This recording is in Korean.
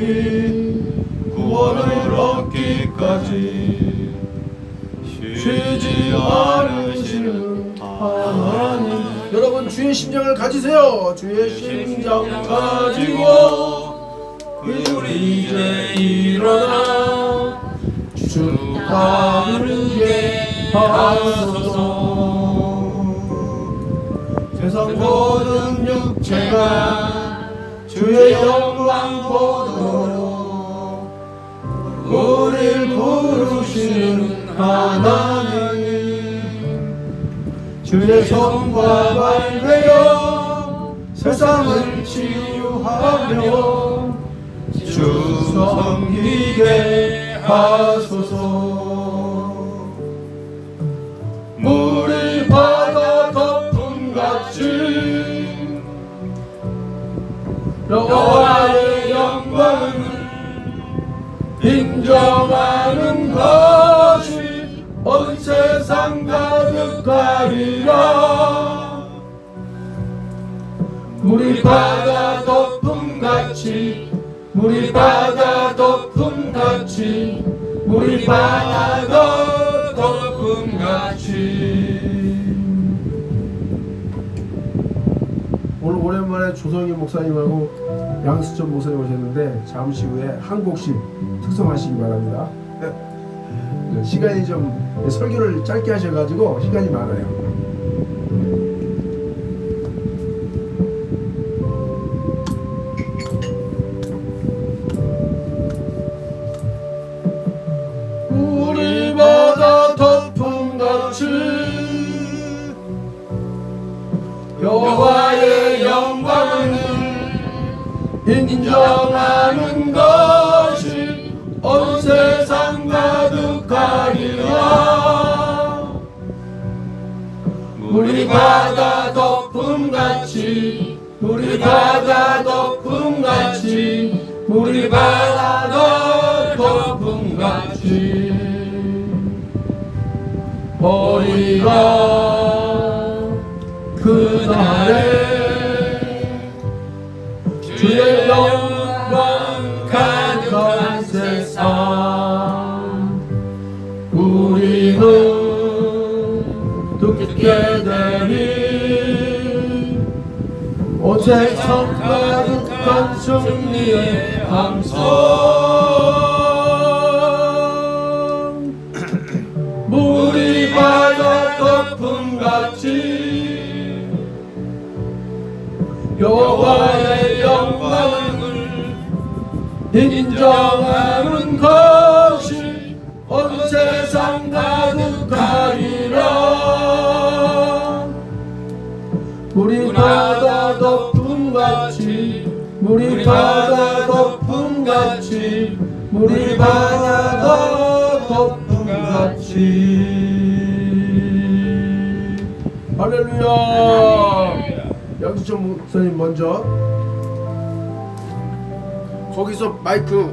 영원히 구원을 얻기까지 쉬지 않으시는 하나님 여러분 주의 심정을 가지세요. 주의 심정 가지고 우리 이제 일어나 주 따르게 하소서. 세상 모든 육체가 주의 영광 보도록 우릴 부르시는 하나님. 주의 손과 발되어 세상을 치유하며 주 섬기게 하소서 여호와의 영광을 인정하는 것이 온 세상 가득하리라. 물이 바다 덮음같이 물이 바다 덮음같이 물이 바다 덮음같이 오늘 오랜만에 조성희 목사님하고 양수천 목사님 오셨는데 잠시 후에 한 곡씩 특성하시기 바랍니다. 네, 시간이 좀 설교를 짧게 하셔가지고 시간이 많아요. 여호와의 인정하는 것이 온 세상 가득하리라. 우리 바다 덮음같이 우리 바다 덮음같이 우리 바다 덮음같이. 우리가 그날에 주의 영광 가득한 세상 우리는 듣게 되니 온 세상 가득한 승리의 함성 물이 바다 덮음같이 여호와의 영광을 인정하는 것이 온 세상 가득하리라. 우리 바다 덮음 같이 우리 바다 덮음 같이 우리 바다 덮음 같이. 할렐루야. 양수천 목사님 먼저 거기서 마이크